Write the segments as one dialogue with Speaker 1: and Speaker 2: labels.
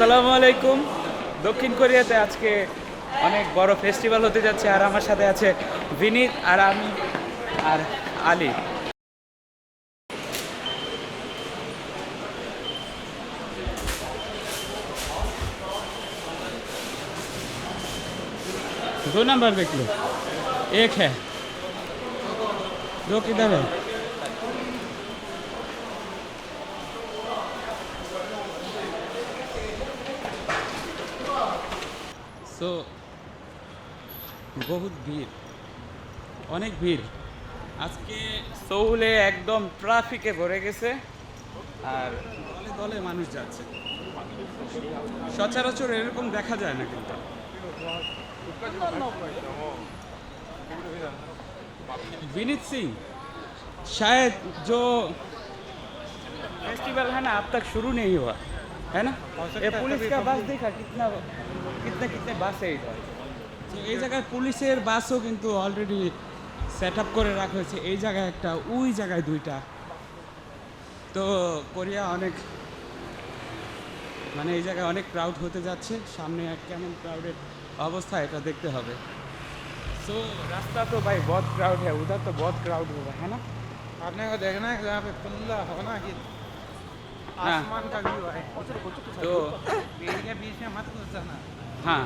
Speaker 1: আসসালামু আলাইকুম দক্ষিণ কোরিয়াতে আজকে অনেক বড় ফেস্টিভ্যাল হতে যাচ্ছে আর আমার সাথে আছে বিনীত আর আমি আর আলী दो नंबर देख लो एक है दो किधर है সো বহুত ভিড় অনেক ভিড় আজকে সৌলে একদম ট্রাফিকে ভরে গেছে আর দলে দলে মানুষ যাচ্ছে সচরাচর এরকম দেখা যায় না কিন্তু विनीत सिंह शायद जो फेस्टिवल है ना अब तक शुरू नहीं हुआ है ना ये पुलिस का बस देखा कितना कितने कितने বাস है इधर তো এই জায়গায় পুলিশের বাসও কিন্তু অলরেডি সেট আপ করে রাখা হয়েছে এই জায়গায় একটা ওই জায়গায় দুইটা তো কোরিয়া অনেক মানে এই জায়গায় অনেক ক্রাউড হতে যাচ্ছে সামনে এক কেমন ক্রাউডের অবস্থা এটা দেখতে হবে सो रास्ता तो भाई बहुत क्राउड है उधर तो बहुत क्राउड होगा है ना
Speaker 2: आपने को देखना है यहाँ पे खुला होना कि
Speaker 1: हाँ।
Speaker 2: आसमान का व्यू है
Speaker 1: तो
Speaker 2: पेड़ के बीच में मत घुस जाना
Speaker 1: हाँ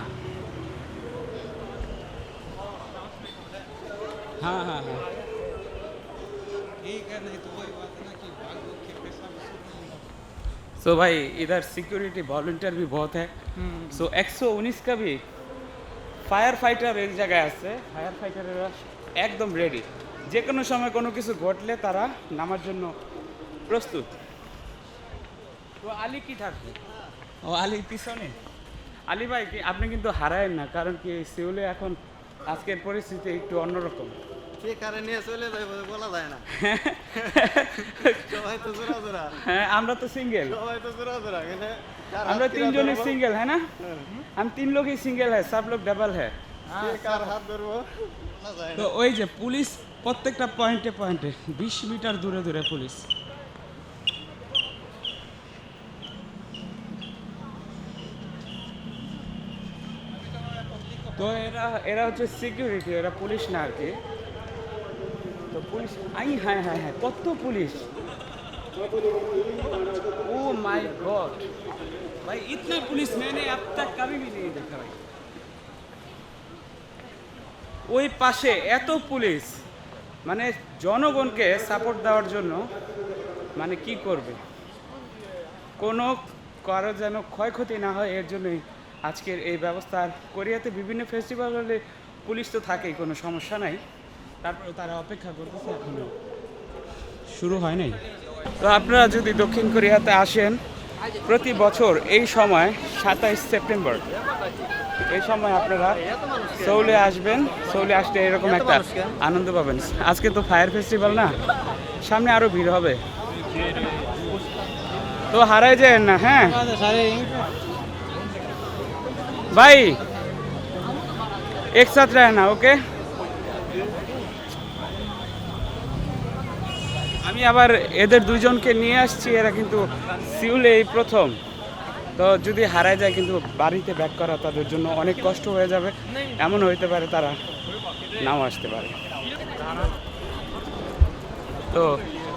Speaker 1: हाँ हाँ हाँ
Speaker 2: ठीक है नहीं तो वही बात है ना कि भाग भूग के पैसा वसूल नहीं होगा
Speaker 1: सो भाई इधर सिक्योरिटी वॉल्टियर भी बहुत है সো একশো উনিশ का भी ফায়ার ফাইটার এই জায়গায় আছে ফায়ার ফাইটারেরা একদম রেডি যে কোনো সময় কোনো কিছু ঘটলে তারা নামার জন্য প্রস্তুত তো আলী কি থাকবে ও আলী পিছনে আলী ভাই কি আপনি কিন্তু হারায়েন না কারণ কি সিউলে এখন আজকের পরিস্থিতি একটু অন্যরকম
Speaker 2: ঠিক কারে নিয়ে চলে যাবে বলা যায় না সবাই তো জোরা জোরা
Speaker 1: হ্যাঁ আমরা তো সিঙ্গেল
Speaker 2: সবাই তো জোরা জোরা এখানে কার
Speaker 1: আমরা
Speaker 2: হাত কিরা
Speaker 1: তিনজনই
Speaker 2: ধরবো?
Speaker 1: সিঙ্গেল है ना हम तीन लोग ही सिंगल है सब लोग डबल है
Speaker 2: কে কার হাত ধরবো বলা যায়
Speaker 1: তো
Speaker 2: না
Speaker 1: ওই যে পুলিশ প্রত্যেকটা পয়েন্টে পয়েন্টে বিশ মিটার দূরে দূরে পুলিশ তো এরা এরা হচ্ছে সিকিউরিটি এরা পুলিশ না আর কি তো পুলিশ আই হ্যাঁ হ্যাঁ হ্যাঁ কত পুলিশ ओ माय गॉड भाई इतना पुलिस मैंने अब तक कभी भी नहीं देखा भाई ওই পাশে এত পুলিশ মানে জনগণকে সাপোর্ট দেওয়ার জন্য মানে কি করবে কোনো কারো যেন ক্ষয়ক্ষতি না হয় এর জন্যই আজকের এই ব্যবস্থা কোরিয়াতে বিভিন্ন ফেস্টিভ্যাল হলে পুলিশ তো থাকেই, কোনো সমস্যা নাই। তারপরে তারা অপেক্ষা করতেছে এখনও। শুরু হয় নাই? তো আপনারা যদি দক্ষিণ কোরিয়াতে আসেন, প্রতি বছর এই সময় সাতাইশ সেপ্টেম্বর, এই সময় আপনারা সৌলে আসবেন। সৌলে আসলে এরকম একটা আনন্দ পাবেন। আজকে তো ফায়ার ফেস্টিভ্যাল না, সামনে আরও ভিড় হবে। তো হারাই যায় না হ্যাঁ? ভাই एक साथ रहना ওকে আমি আবার এদের দুজনকে নিয়ে আসছি এরা কিন্তু সিউলে এই প্রথম তো যদি হারায় যায় কিন্তু বাড়িতে ব্যাক করা তাদের জন্য অনেক কষ্ট হয়ে যাবে এমন হইতে পারে তারা নাও আসতে পারে তো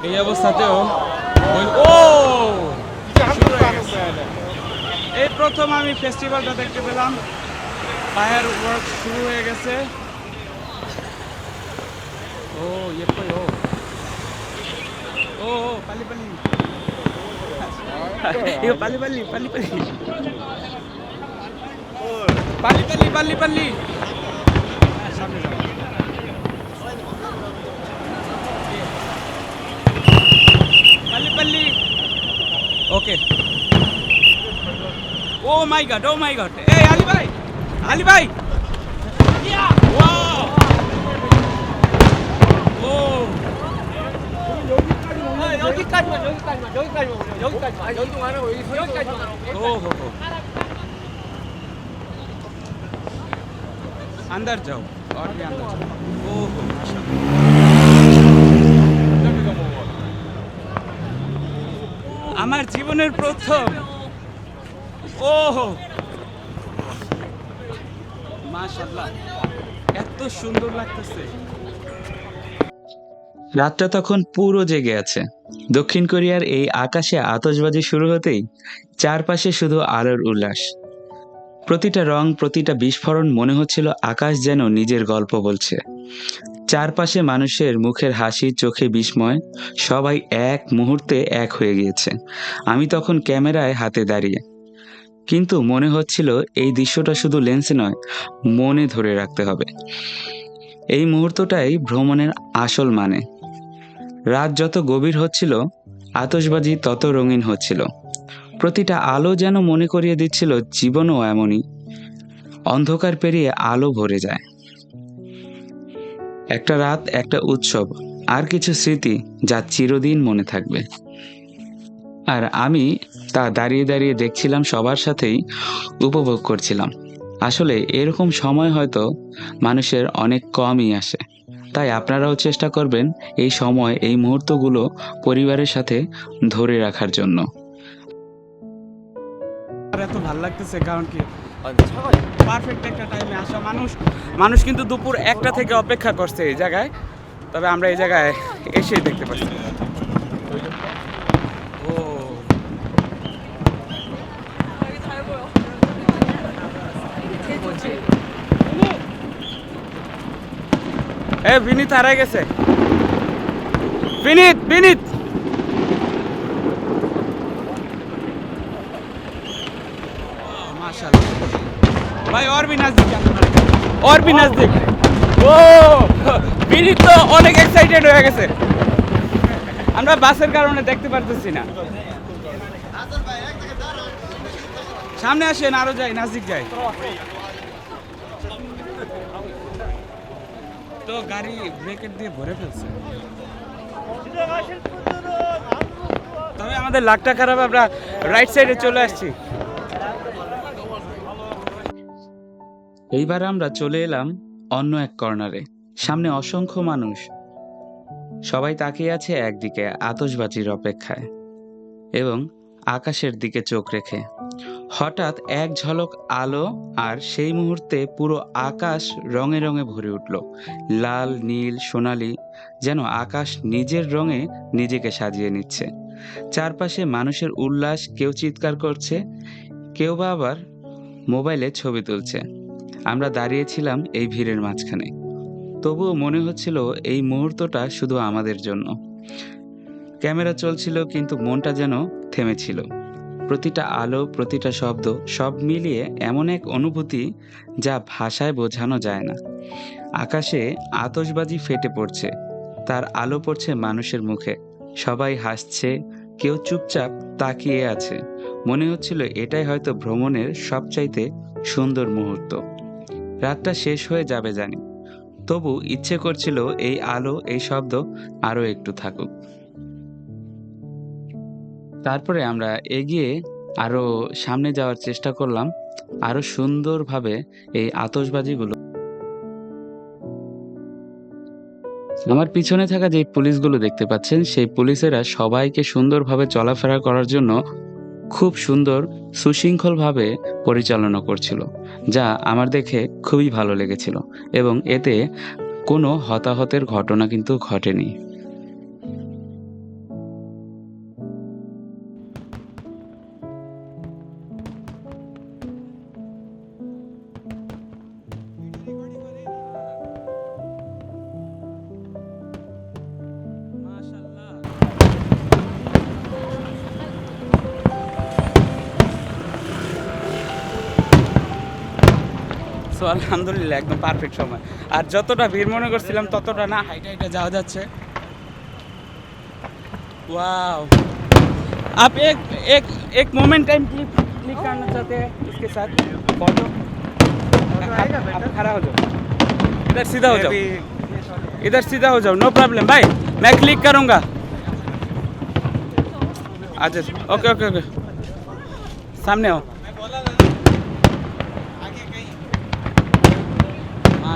Speaker 1: এই অবস্থাতেও ওই- ও শুরু হয়ে গেছে। এই প্রথম আমি ফেস্টিভ্যালটা দেখতে পেলাম ফায়ার ওয়ার্ক শুরু হয়ে গেছে ও ইয়ে কই ও ও ও, পালি পালি ইয়ে পালি পালি পালি পালি পালি পালি পালি পালি সামনে যাও। পালি পালি ওকে ও my god oh my god এই আলী ভাই আলী ভাই ওয়াও 오
Speaker 3: 여기까지만 여기까지만 여기까지만 오세요. 여기까지만 아니, 여기도 안 하고 여기 여기까지만 하고
Speaker 1: ओहो अंदर जाओ और भी अंदर जाओ ओहो আমার জীবনের প্রথম রাতটা তখন পুরো জেগে আছে। দক্ষিণ কোরিয়ার এই আকাশে আতশবাজি শুরু হতেই চারপাশে শুধু আলোর উল্লাস। প্রতিটা রং, প্রতিটা বিস্ফোরণ মনে হচ্ছিল আকাশ যেন নিজের গল্প বলছে। চারপাশে মানুষের মুখের হাসি, চোখে বিস্ময়, সবাই এক মুহূর্তে এক হয়ে গিয়েছে। আমি তখন ক্যামেরায় হাতে দাঁড়িয়ে কিন্তু মনে হচ্ছিল এই দৃশ্যটা শুধু লেন্সে নয়, মনে ধরে রাখতে হবে। এই মুহূর্তটাই ভ্রমণের আসল মানে। রাত যত গভীর হচ্ছিল, আতশবাজি তত রঙিন হচ্ছিল। প্রতিটা আলো যেন মনে করিয়ে দিচ্ছিল জীবনও এমনই। অন্ধকার পেরিয়ে আলো ভরে যায়। একটা রাত, একটা উৎসব, আর কিছু স্মৃতি যা চিরদিন মনে থাকবে। আর আমি তা দাঁড়িয়ে দাঁড়িয়ে দেখছিলাম সবার সাথেই উপভোগ করছিলাম। আসলে এরকম সময় হয়তো মানুষের অনেক কমই আসে। তাই আপনারাও চেষ্টা করবেন এই সময় এই মুহূর্তগুলো পরিবারের সাথে ধরে রাখার জন্য। এত ভালো লাগতেছে কারণ কি পারফেক্ট একটা টাইমে আসা মানুষ। মানুষ কিন্তু দুপুর একটা থেকে অপেক্ষা করছে এই জায়গায়। তবে আমরা এই জায়গায় এসেই দেখতে পাচ্ছি। এ বিনীত হারাই গেছে বিনীত বিনীত माशाल्लाह भाई और भी नजदीक और भी नजदीक ও বিনীত তো অনেক এক্সাইটেড হয়ে গেছে আমরা বাসের কারণে দেখতে পারতেছি না সামনে আসেন আরো যাই নাজিক যাই তো গাড়ি ব্রেকেট দিয়ে ভরে ফেলছে। তবে আমাদের লাখটা খারাপ আমরা রাইট সাইডে চলে আসছি। এইবার আমরা চলে এলাম অন্য এক কর্নারে সামনে অসংখ্য মানুষ। সবাই তাকিয়ে আছে একদিকে আতশবাজির অপেক্ষায়। এবং আকাশের দিকে চোখ রেখে। হঠাৎ এক ঝলক আলো আর সেই মুহূর্তে পুরো আকাশ রঙে রঙে ভরে উঠল। লাল, নীল, সোনালি, যেন আকাশ নিজের রঙে নিজেকে সাজিয়ে নিচ্ছে। চারপাশে মানুষের উল্লাস, কেউ চিৎকার করছে, কেউ বা আবার মোবাইলে ছবি তুলছে। আমরা দাঁড়িয়েছিলাম এই ভিড়ের মাঝখানে। তবুও মনে হচ্ছিল এই মুহূর্তটা শুধু আমাদের জন্য। ক্যামেরা চলছিল কিন্তু মনটা যেন থেমেছিল। প্রতিটা আলো, প্রতিটা শব্দ সব মিলিয়ে এমন এক অনুভূতি যা ভাষায় বোঝানো যায় না। আকাশে আতশবাজি ফেটে পড়ছে, তার আলো পড়ছে মানুষের মুখে। সবাই হাসছে, কেউ চুপচাপ তাকিয়ে আছে। মনে হচ্ছিল এটাই হয়তো ভ্রমণের সবচাইতে সুন্দর মুহূর্ত। রাতটা শেষ হয়ে যাবে জানি। তবু ইচ্ছে করছিল এই আলো, এই শব্দ আরও একটু থাকুক। তারপরে আমরা এগিয়ে আরও সামনে যাওয়ার চেষ্টা করলাম, আরও সুন্দরভাবে এই আতশবাজিগুলো। আমার পিছনে থাকা যে পুলিশগুলো দেখতে পাচ্ছেন, সেই পুলিশেরা সবাইকে সুন্দরভাবে চলাফেরা করার জন্য খুব সুন্দর, সুশৃঙ্খলভাবে পরিচালনা করছিল, যা আমার দেখে খুবই ভালো লেগেছিল এবং এতে কোনো হতাহতের ঘটনা কিন্তু ঘটেনি। সো আলহামদুলিল্লাহ একদম পারফেক্ট সময় আর যতটা ভিড় মনে করছিলাম ততটা না হাইটা হাইটা যাওয়া যাচ্ছে वाओ आप एक एक एक मोमेंट टाइम क्लिक क्लिक करना चाहते हैं इसके साथ फोटो आप, आप खड़ा हो जाओ इधर सीधा हो जाओ इधर सीधा हो जाओ नो प्रॉब्लम भाई मैं क्लिक करूंगा अच्छा ओके ओके ओके सामने आओ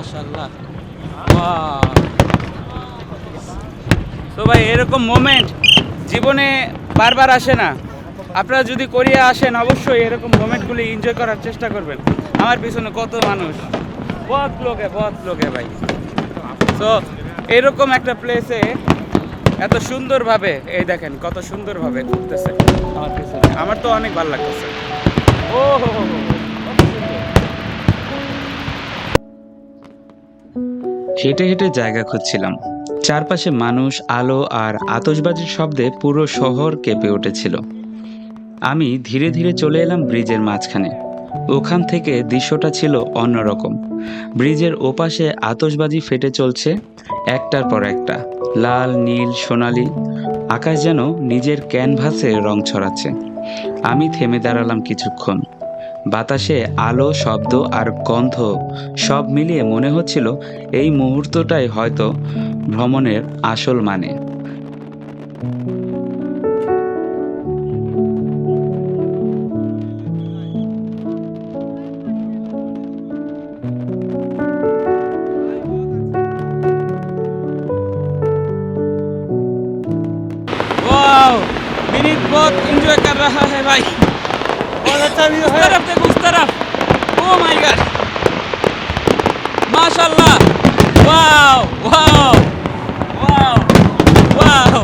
Speaker 1: মাশাল্লাহ তো ভাই এরকম মোমেন্ট জীবনে বারবার আসে না। আপনারা যদি কোরিয়া আসেন অবশ্যই এরকম মোমেন্টগুলি এনজয় করার চেষ্টা করবেন। আমার পিছনে কত মানুষ? বহুত লোকে বহুত লোকে ভাই। তো এরকম একটা প্লেসে এত সুন্দরভাবে এই দেখেন কত সুন্দরভাবে ঘুরতেছে। আমার পিছনে। আমার তো অনেক ভালো লাগতেছে। ও হো হো হো,
Speaker 4: হেঁটে হেঁটে জায়গা খুঁজছিলাম। চারপাশে মানুষ, আলো আর আতশবাজির শব্দে পুরো শহর কেঁপে উঠেছিল। আমি ধীরে ধীরে চলে এলাম ব্রিজের মাঝখানে। ওখান থেকে দৃশ্যটা ছিল অন্যরকম। ব্রিজের ওপাশে আতশবাজি ফেটে চলছে, একটার পর একটা। লাল, নীল, সোনালি। আকাশ যেন নিজের ক্যানভাসে রং ছড়াচ্ছে। আমি থেমে দাঁড়ালাম কিছুক্ষণ। বাতাসে আলো শব্দ আর গন্ধ সব মিলিয়ে মনে হচ্ছিল এই মুহূর্তটাই হয়তো ভ্রমণের আসল মানে
Speaker 1: वाओ विनीत बहुत एंजॉय कर रहा है भाई
Speaker 3: बहुत अच्छा व्यू
Speaker 1: उस
Speaker 3: है
Speaker 1: হচ্ছে মুস্তারাফ। Oh my god. মাশাআল্লাহ ওয়াও ওয়াও ওয়াও ওয়াও।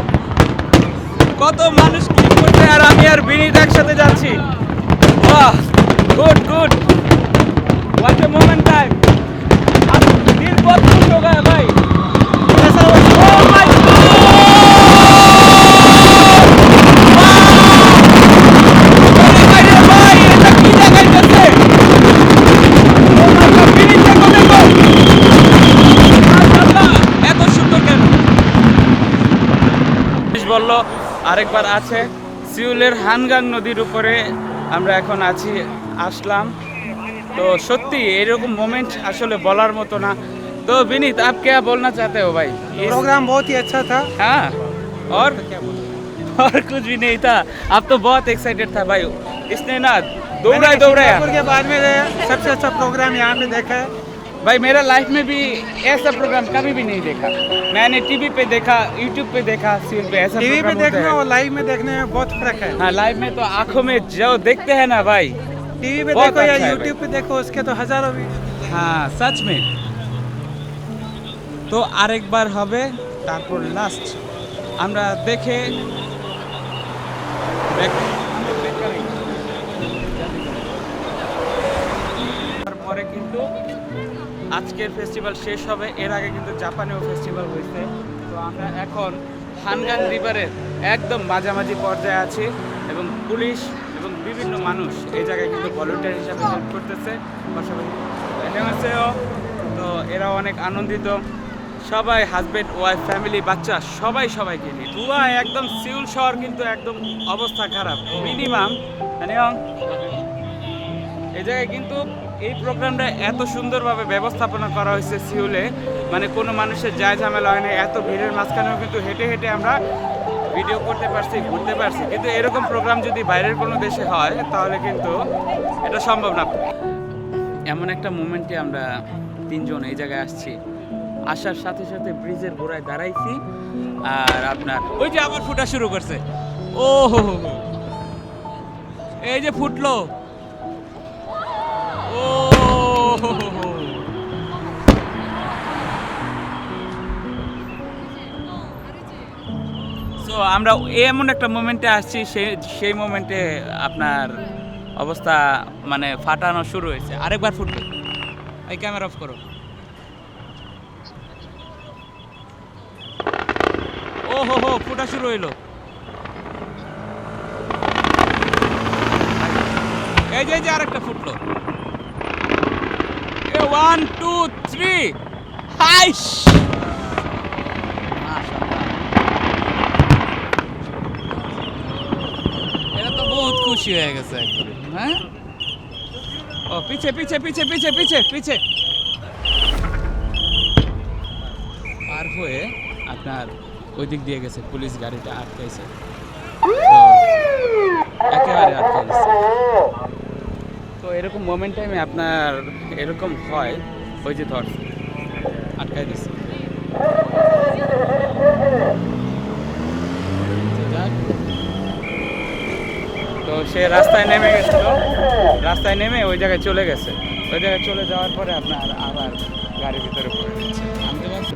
Speaker 1: কত মানুষ ক্লিক করতে আর আমি আর বিনীত একসাথে যাচ্ছি। আরেকবার আছে সিউলের হানগাং নদীর উপরে আমরা এখন আছি আসলাম তো সত্যি এরকম মোমেন্ট আসলে বলার মতো না তো বিনীত आप क्या बोलना चाहते हो भाई इस-
Speaker 2: प्रोग्राम बहुत ही अच्छा था
Speaker 1: हाँ और
Speaker 2: क्या बोलूं
Speaker 1: और कुछ भी नहीं था अब तो बहुत एक्साइटेड था भाई इसने ना दौड़ा दौड़ा
Speaker 2: सिंगापुर के बाद में सबसे अच्छा प्रोग्राम यहाँ पे देखा है
Speaker 1: भाई मेरा लाइफ में भी ऐसा प्रोग्राम कभी भी नहीं देखा मैंने टीवी पे देखा यूट्यूब पे देखा सीन पे ऐसा
Speaker 2: टीवी पे
Speaker 1: प्रोग्राम होता
Speaker 2: देखने
Speaker 1: है
Speaker 2: और लाइव में देखने में बहुत फर्क है
Speaker 1: हाँ लाइव में तो आंखों में जो देखते हैं ना भाई
Speaker 2: टीवी पे
Speaker 1: बहुत
Speaker 2: देखो या
Speaker 1: अच्छा है
Speaker 2: यूट्यूब पे देखो उसके तो हजारों भी
Speaker 1: হ্যাঁ সচ মে তো আরেকবার হবে তারপর লাস্ট আমরা দেখে দেখ- আজকের ফেস্টিভ্যাল শেষ হবে। এর আগে কিন্তু জাপানেও ফেস্টিভ্যাল হয়েছে। তো আমরা এখন হানগান রিভারের একদম মাঝামাঝি পর্যায়ে আছি এবং পুলিশ এবং বিভিন্ন মানুষ এই জায়গায় কিন্তু ভলেন্টিয়ার হিসাবে হেল্প করতেছে। পাশাপাশি তো এরা অনেক আনন্দিত। সবাই হাজব্যান্ড ওয়াইফ ফ্যামিলি বাচ্চা, সবাই সবাইকে নিয়ে। ধুয়া একদম সিউল শহর কিন্তু একদম অবস্থা খারাপ। মিনিমাম এই জায়গায় কিন্তু এই প্রোগ্রামটা এত সুন্দরভাবে ব্যবস্থাপনা করা হয়েছে সিউলে। মানে কোনো মানুষের যায় ঝামেলা হয় না, এত ভিড়ের মাঝখানেও কিন্তু হেঁটে হেঁটে আমরা ভিডিও করতে পারছি, ঘুরতে পারছি। কিন্তু এরকম প্রোগ্রাম যদি বাইরের কোনো দেশে হয়, তাহলে কিন্তু এটা সম্ভব না। এমন একটা মুমেন্টে আমরা তিনজন এই জায়গায় আসছি। আসার সাথে সাথে ব্রিজের গোড়ায় দাঁড়াইছি, আর আপনার ওই যে আবার ফুটা শুরু করছে। ও হো। এই যে ফুটলো। সো আমরা এমন একটা মোমেন্টে আসছি সেই সেই মোমেন্টে আপনার অবস্থা মানে ফাটানো শুরু হয়েছে। আরেকবার ফুটবে। এই ক্যামেরা অফ করো। ও হো হো ফুটা শুরু হইল। এই যে আরেকটা ফুটলো। ওয়ান টু থ্রি হাইস এরা তো বহুত খুশি হয়ে গেছে হ্যাঁ? ও, পিছে পিছে পিছে পিছে পিছে পিছে। পার হয়ে আপনার ওই দিক দিয়ে গেছে, পুলিশ গাড়িটা আটকাইছে। একেবারে আটকে গেছে তো এরকম মোমেন্ট টাইমে আপনার এরকম হয়, ওই যে ধর আটকাই দিচ্ছে তো
Speaker 5: সে রাস্তায় নেমে গেছিল, রাস্তায় নেমে ওই জায়গায় চলে গেছে। ওই জায়গায় চলে যাওয়ার পরে আপনার আবার গাড়ির ভিতরে পড়ে গেছে আমি তো ভাবছি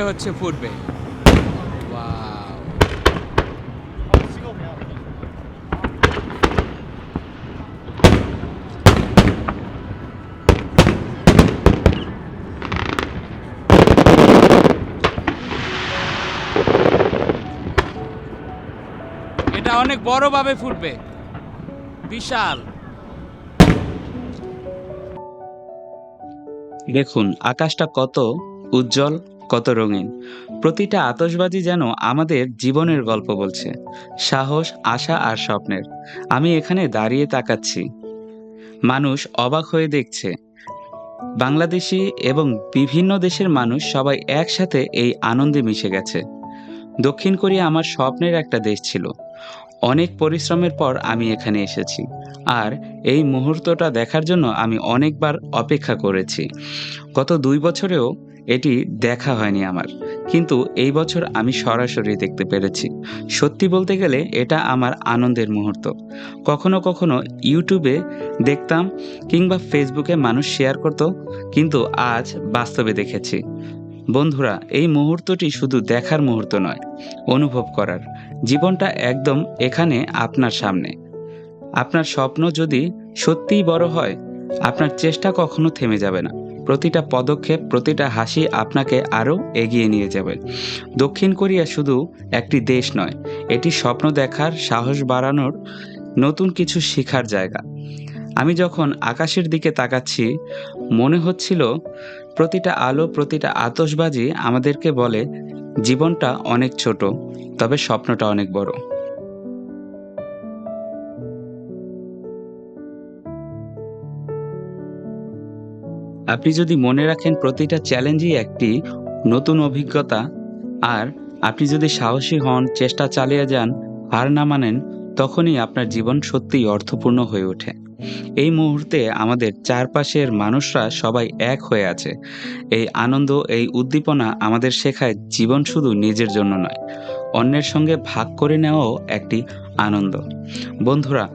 Speaker 5: হচ্ছে ফুটবে। এটা অনেক বড়ভাবে ফুটবে। বিশাল।
Speaker 1: দেখুন আকাশটা কত উজ্জ্বল কত রঙিন। প্রতিটা আতশবাজি যেন আমাদের জীবনের গল্প বলছে। সাহস, আশা আর স্বপ্নের। আমি এখানে দাঁড়িয়ে তাকাচ্ছি। মানুষ অবাক হয়ে দেখছে। বাংলাদেশি এবং বিভিন্ন দেশের মানুষ সবাই একসাথে এই আনন্দে মিশে গেছে। দক্ষিণ কোরিয়া আমার স্বপ্নের একটা দেশ ছিল। অনেক পরিশ্রমের পর আমি এখানে এসেছি। আর এই মুহূর্তটা দেখার জন্য আমি অনেকবার অপেক্ষা করেছি। গত দুই বছরেও এটি দেখা হয়নি আমার। কিন্তু এই বছর আমি সরাসরি দেখতে পেরেছি। সত্যি বলতে গেলে এটা আমার আনন্দের মুহূর্ত। কখনো কখনো ইউটিউবে দেখতাম কিংবা ফেসবুকে মানুষ শেয়ার করত, কিন্তু আজ বাস্তবে দেখেছি। বন্ধুরা, এই মুহূর্তটি শুধু দেখার মুহূর্ত নয়, অনুভব করার। জীবনটা একদম এখানে আপনার সামনে। আপনার স্বপ্ন যদি সত্যিই বড় হয়, আপনার চেষ্টা কখনো থেমে যাবে না। প্রতিটা পদক্ষেপ, প্রতিটা হাসি আপনাকে আরও এগিয়ে নিয়ে যাবে। দক্ষিণ কোরিয়া শুধু একটি দেশ নয়, এটি স্বপ্ন দেখার, সাহস বাড়ানোর নতুন কিছু শেখার জায়গা। আমি যখন আকাশের দিকে তাকাচ্ছি, মনে হচ্ছিল প্রতিটা আলো, প্রতিটা আতশবাজি আমাদেরকে বলে, জীবনটা অনেক ছোট, তবে স্বপ্নটা অনেক বড়। আপনি যদি মনে রাখেন প্রতিটা চ্যালেঞ্জই একটি নতুন অভিজ্ঞতা, আর আপনি যদি সাহসী হন, চেষ্টা চালিয়ে যান, হার না মানেন, তখনই আপনার জীবন সত্যিই অর্থপূর্ণ হয়ে ওঠে। এই মুহূর্তে আমাদের চারপাশের মানুষরা সবাই এক হয়ে আছে। এই আনন্দ, এই উদ্দীপনা আমাদের শেখায় জীবন শুধু নিজের জন্য নয়, অন্যের সঙ্গে ভাগ করে নেওয়াও একটি আনন্দ। বন্ধুরা,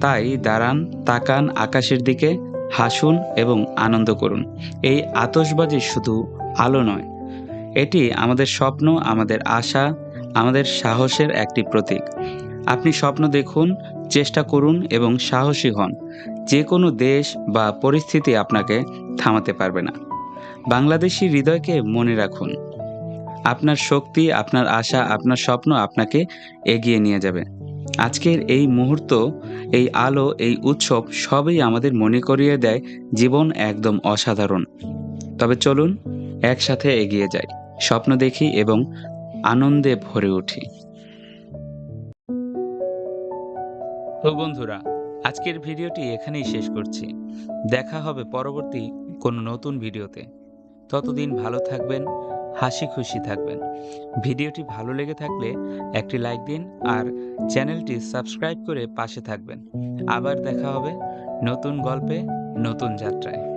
Speaker 1: তাই দাঁড়ান, তাকান আকাশের দিকে হাসুন এবং আনন্দ করুন। এই আতসবাজি শুধু আলো নয়, এটি আমাদের স্বপ্ন, আমাদের আশা, আমাদের সাহসের একটি প্রতীক। আপনি স্বপ্ন দেখুন, চেষ্টা করুন এবং সাহসী হন। যে কোনো দেশ বা পরিস্থিতি আপনাকে থামাতে পারবে না। বাংলাদেশি হৃদয়কে মনে রাখুন। আপনার শক্তি, আপনার আশা, আপনার স্বপ্ন আপনাকে এগিয়ে নিয়ে যাবে। আজকের এই মুহূর্ত, এই আলো, এই উৎসব সবই আমাদের মনে করিয়ে দেয় জীবন একদম অসাধারণ। তবে চলুন, একসাথে এগিয়ে যাই, স্বপ্ন দেখি এবং আনন্দে ভরে উঠি। তো বন্ধুরা, আজকের ভিডিওটি এখানেই শেষ করছি। দেখা হবে পরবর্তী কোনো নতুন ভিডিওতে। ততদিন ভালো থাকবেন হাসি খুশি থাকবেন। ভিডিওটি ভালো লেগে থাকলে একটি লাইক দিন আর চ্যানেলটি সাবস্ক্রাইব করে পাশে থাকবেন। আবার দেখা হবে নতুন গল্পে, নতুন যাত্রায়।